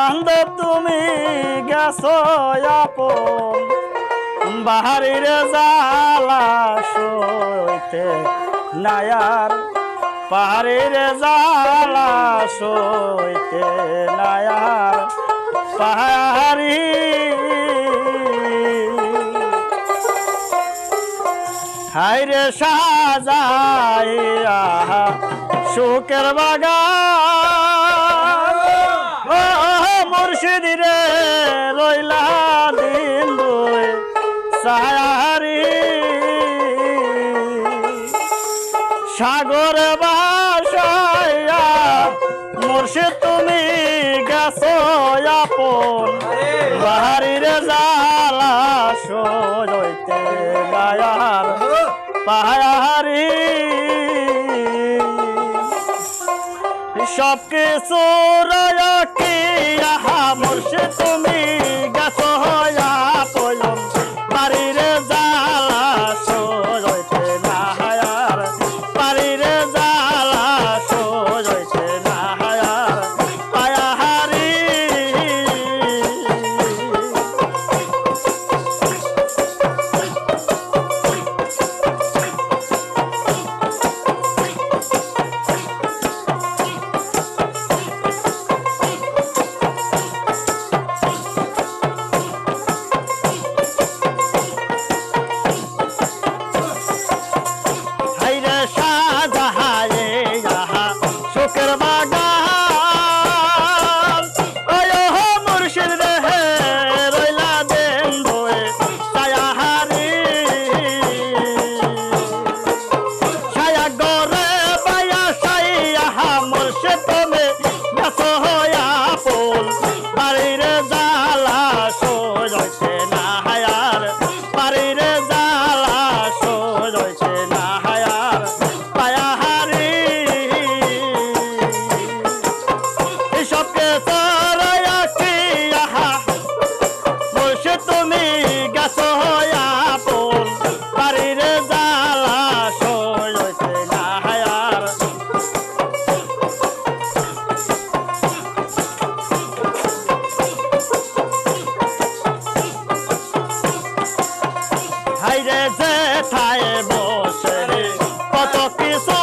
বান্ধব তুমি গেছো বাহারির জালা নায়ার। পাহাড়ের জালা সইতে নায়ার। পাহাড়ি হাইরে সাজাইয়া সুখের বাগান। রইলা দিন দুই সাহারি সাগর বাসায়া মুর্শিদ তুমি গেছো আপন। বাহারির জালা সইতে গায়ার। পাহাড়ি সব কিছু কি আহা মুর্শে তুমি গেছো হয়া হাইরে যে ঠায় বসে কত কিছু